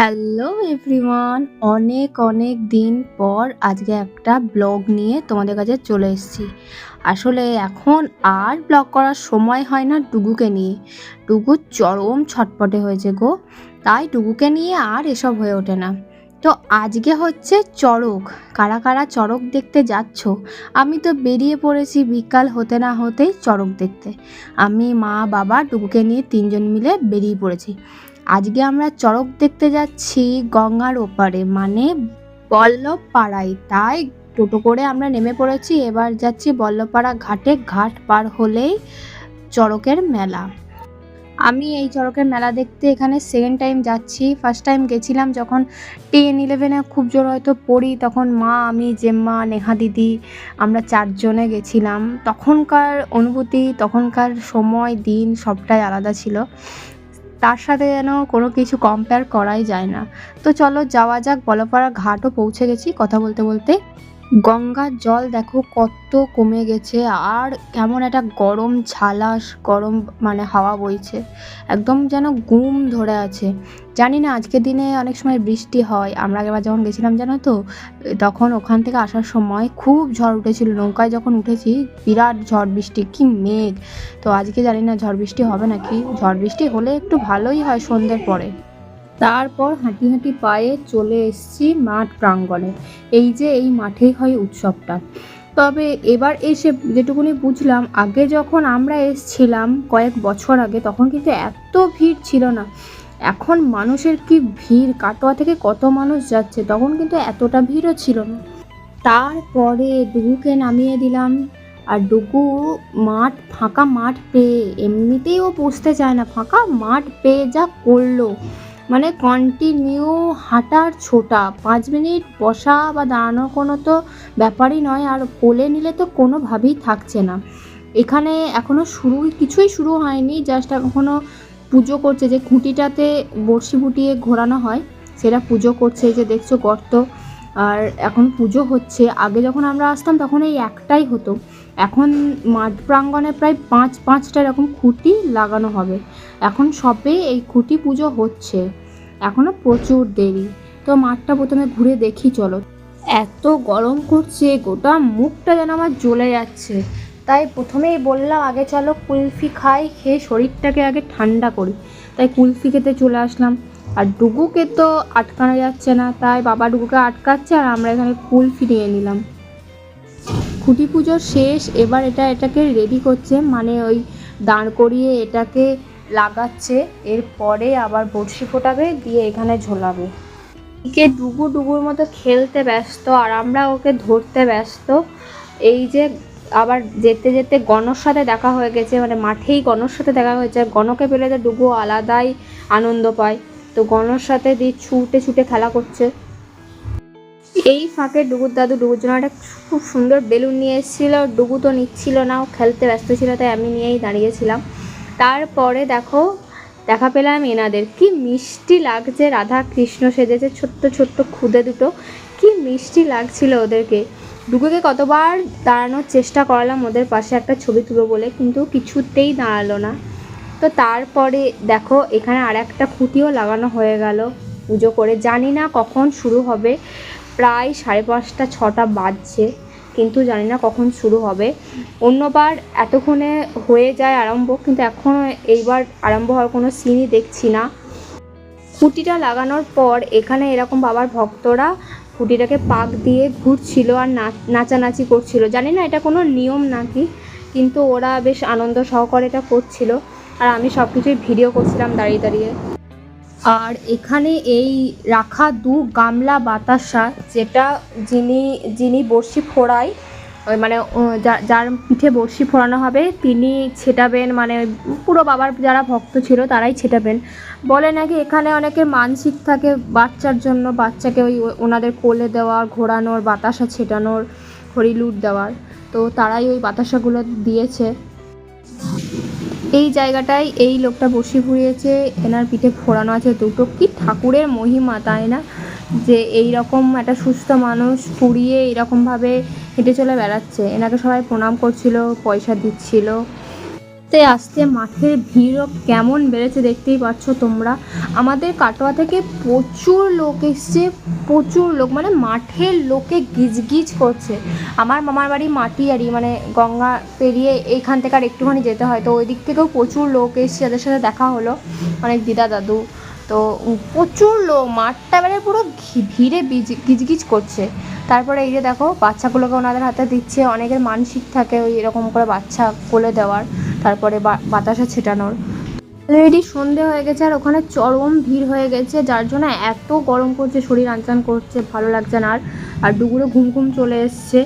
Hello everyone অনেক অনেক দিন পর আজকে একটা ব্লগ নিয়ে তোমাদের কাছে চলে এসেছি। আসলে এখন আর ব্লগ করার সময় হয় না ডুগুকে নিয়ে। ডুগু চরম ছটপটে হয়েছে গো। তাই ডুগুকে নিয়ে আর এসব হয়ে ওঠে না। তো আজকে হচ্ছে চড়ক। কারা কারা চড়ক দেখতে যাচ্ছ? আমি তো বেরিয়ে পড়েছি বিকাল হতে না হতেই চড়ক দেখতে। আমি, মা, বাবা ডুগুকে নিয়ে তিনজন মিলে বেরিয়ে পড়েছি। আজকে আমরা চড়ক দেখতে যাচ্ছি গঙ্গার ওপারে মানে বল্লভ পাড়ায় তাই টোটো করে আমরা নেমে পড়েছি, এবার যাচ্ছি বল্লভপাড়া ঘাটে, ঘাট পার হলেই চড়কের মেলা। আমি এই চড়কের মেলা দেখতে এখানে সেকেন্ড টাইম যাচ্ছি। ফার্স্ট টাইম গেছিলাম যখন টেন ইলেভেনে খুব জোর হয়তো পড়ি, তখন মা, আমি, জেম্মা, নেহা দিদি, আমরা চারজনে গেছিলাম। তখনকার অনুভূতি, তখনকার সময়, দিন সবটাই আলাদা ছিল। তার সাথে যেন কোনো কিছু কম্পেয়ার করাই যায় না। তো চলো যাওয়া যাক, বলপাড়া ঘাটও পৌঁছে গেছি কথা বলতে বলতে। গঙ্গার জল দেখো কত কমে গেছে, আর কেমন একটা গরম ঝালাস, গরম মানে হাওয়া বইছে। একদম যেন গুম ধরে আছে। জানি না আজকের দিনে অনেক সময় বৃষ্টি হয়। আমরা আগেবার যখন গেছিলাম, জানো তো, তখন ওখান থেকে আসার সময় খুব ঝড় উঠেছিল। নৌকায় যখন উঠেছি, বিরাট ঝড় বৃষ্টি, কি মেঘ! তো আজকে জানি না, ঝড় বৃষ্টি হবে নাকি? ঝড় বৃষ্টি হলে একটু ভালোই হয় সন্ধ্যের পরে। তারপর হাঁটি হাঁটি পায়ে চলে এসেছি মাঠ প্রাঙ্গণে। এই যে এই মাঠেই হয় উৎসবটা। তবে এবার এসে যেটুকুনি বুঝলাম, আগে যখন আমরা এসছিলাম কয়েক বছর আগে, তখন কিন্তু এত ভিড় ছিল না। এখন মানুষের কি ভিড়, কাটোয়া থেকে কত মানুষ যাচ্ছে, তখন কিন্তু এতটা ভিড়ও ছিল না। তারপরে ডুগুকে নামিয়ে দিলাম। আর ডুগু মাঠ, ফাঁকা মাঠ পেয়ে, এমনিতেই ও পুষতে চায় না, ফাঁকা মাঠ পেয়ে যা করল। মানে কন্টিনিউ হাঁটার ছোটা। পাঁচ মিনিট বসা বা দাঁড়ানোর কোনো তো ব্যাপারই নয়, আর কোলে নিলে তো কোনোভাবেই থাকছে না। এখানে এখনও শুরু, কিছুই শুরু হয়নি জাস্ট এখনও পুজো করছে। যে খুঁটিটাতে বড়শি ফুটিয়ে ঘোরানো হয়, সেটা পুজো করছে যে দেখছ গর্ত। আর এখন পুজো হচ্ছে। আগে যখন আমরা আসতাম তখন এই একটাই হতো। এখন মাঠ প্রাঙ্গণে প্রায় পাঁচ পাঁচটা এরকম খুঁটি লাগানো হবে। এখন সবে এই খুঁটি পুজো হচ্ছে। এখনও প্রচুর দেরি। তো মাঠটা প্রথমে ঘুরে দেখি, চলো। এত গরম করছে, গোটা মুখটা যেন আমার জ্বলে যাচ্ছে। তাই প্রথমেই বললাম, আগে চলো কুলফি খাই, খেয়ে শরীরটাকে আগে ঠান্ডা করি। তাই কুলফি খেতে চলে আসলাম। আর ডুগুকে তো আটকানো যাচ্ছে না, তাই বাবা ডুগুকে আটকাচ্ছে আর আমরা এখানে কুলফি নিয়ে নিলাম। খুঁটি পুজো শেষ, এবার এটা এটাকে রেডি করছে মানে ওই দাঁড় করিয়ে এটাকে লাগাচ্ছে, এরপরে আবার বড়শি ফোটাবে, দিয়ে এখানে ঝোলাবে। একে ডুবু ডুবুর মতো খেলতে ব্যস্ত, আর আমরা ওকে ধরতে ব্যস্ত। এই যে আবার যেতে যেতে গণর সাথে দেখা হয়ে গেছে মানে মাঠেই গণর সাথে দেখা হয়েছে গণকে পেলে তো ডুবু আলাদাই আনন্দ পায়। তো গণর সাথে দিয়ে ছুটে ছুটে খেলা করছে। এই ফাঁকে ডুগুর দাদু ডুগুর জন্য একটা খুব সুন্দর বেলুন নিয়ে এসেছিল। ডুগু তো নিচ্ছিল না, ও খেলতে ব্যস্ত ছিল, তাই আমি নিয়েই দাঁড়িয়েছিলাম। তারপরে দেখো, দেখা পেলাম এনাদের। কি মিষ্টি লাগছে রাধা কৃষ্ণ সেজেছে, ছোট্ট ছোট্ট খুদে দুটো। কি মিষ্টি লাগছিল ওদেরকে। ডুগুকে কতবার দাঁড়ানোর চেষ্টা করালাম ওদের পাশে একটা ছবি তুলো বলে, কিন্তু কিছুতেই দাঁড়াল না। তো তারপরে দেখো, এখানে আর একটা খুঁটিও লাগানো হয়ে গেল। পুজো করে জানি না কখন শুরু হবে। প্রায় সাড়ে পাঁচটা, ছটা বাজছে, কিন্তু জানি না কখন শুরু হবে। অন্যবার এতক্ষণে হয়ে যায় আরম্ভ, কিন্তু এখনও এইবার আরম্ভ হওয়ার কোনো সিনই দেখছি না। খুঁটিটা লাগানোর পর এখানে এরকম বাবার ভক্তরা খুঁটিটাকে পাক দিয়ে ঘুরছিল আর নাচানাচি করছিল। জানি না এটা কোনো নিয়ম নাকি, কিন্তু ওরা বেশ আনন্দ সহকারে এটা করছিল। আর আমি সব কিছুই ভিডিও করছিলাম দাঁড়িয়ে দাঁড়িয়ে। আর এখানে এই রাখা দু গামলা বাতাসা যেটা যিনি যিনি বড়শি ফোড়ায়, ওই মানে যার পিঠে বড়শি ফোড়ানো হবে, তিনি ছেটাবেন মানে পুরো বাবার যারা ভক্ত ছিল তারাই ছেটাবেন। বলে নাকি এখানে অনেকের মানসিক থাকে বাচ্চার জন্য, বাচ্চাকে ওই ওনাদের কোলে দেওয়ার, ঘোরানোর, বাতাসা ছেটানোর, হরিলুট দেওয়ার। তো তারাই ওই বাতাসাগুলো দিয়েছে। এই জায়গাটায় এই লোকটা বসে ঘুরিয়েছে, এনার পিঠে ফোড়ানো আছে দুটো। কি ঠাকুরের মহিমা, তাই না? যে এই রকম একটা সুস্থ মানুষ ফুরিয়ে এইরকমভাবে হেঁটে চলে বেড়াচ্ছে। এনাকে সবাই প্রণাম করছিল, পয়সা দিচ্ছিল। আস্তে আস্তে মাঠের ভিড়ও কেমন বেড়েছে দেখতেই পাচ্ছ তোমরা। আমাদের কাটোয়া থেকে প্রচুর লোক এসছে, প্রচুর লোক মানে মাঠের লোকে গিজগিজ করছে। আমার মামার বাড়ি মাটিয়ারি মানে গঙ্গা পেরিয়ে এইখান থেকে আর একটুখানি যেতে হয়। তো ওই দিক থেকেও প্রচুর লোক এসছে, যাদের সাথে দেখা হলো, অনেক দিদা দাদু। তো প্রচুর লোক, মাঠটা মানে পুরো ভিড়ে বিজ- গিজগিজ করছে। তারপরে এই যে দেখো, বাচ্চাগুলোকে ওনাদের হাতে দিচ্ছে, অনেকের মানসিক থাকে ওই এরকম করে বাচ্চা কোলে দেওয়ার। তারপরে বাতাসা ছেটানোর। অলরেডি সন্ধে হয়ে গেছে আর ওখানে চরম ভিড় হয়ে গেছে, যার জন্য এত গরম করছে শরীর আনচান করছে, ভালো লাগছে না আর। আর ডুগুরে ঘুম ঘুম চলে এসছে,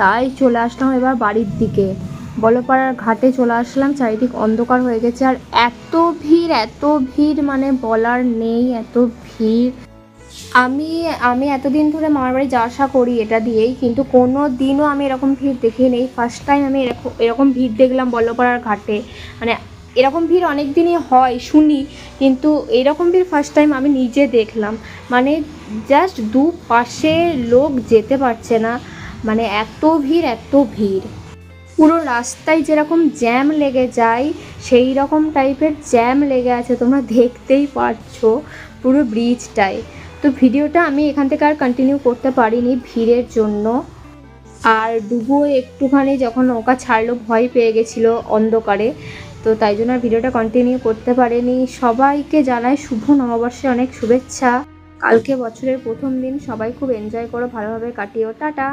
তাই চলে আসলাম এবার বাড়ির দিকে। বলপাড়ার ঘাটে চলে আসলাম, চারিদিক অন্ধকার হয়ে গেছে আর এত ভিড় এত ভিড় মানে বলার নেই, এত ভিড়। আমি আমি এতদিন ধরে মামার বাড়ি যাওয়া আসা করি এটা দিয়েই, কিন্তু কোনো দিনও আমি এরকম ভিড় দেখি নেই ফার্স্ট টাইম আমি এরকম এরকম ভিড় দেখলাম বল্লপাড়ার ঘাটে। মানে এরকম ভিড় অনেক দিনই হয়, শুনি, কিন্তু এরকম ভিড় ফার্স্ট টাইম আমি নিজে দেখলাম। মানে জাস্ট দু পাশে লোক যেতে পারছে না মানে এত ভিড় এত ভিড়। পুরো রাস্তায় যেরকম জ্যাম লেগে যায় সেই রকম টাইপের জ্যাম লেগে আছে, তোমরা দেখতেই পারছ পুরো ব্রিজটায় তো ভিডিওটা আমি এখান থেকে আর কন্টিনিউ করতে পারিনি ভিড়ের জন্য। আর ডুবো একটুখানি যখন নৌকা ছাড়লো, ভয় পেয়ে গেছিল অন্ধকারে। তো তাই জন্য ভিডিওটা কন্টিনিউ করতে পারেনি। সবাইকে জানাই শুভ নববর্ষে অনেক শুভেচ্ছা। কালকে বছরের প্রথম দিন, সবাই খুব এনজয় করো, ভালোভাবে কাটিও। টাটা!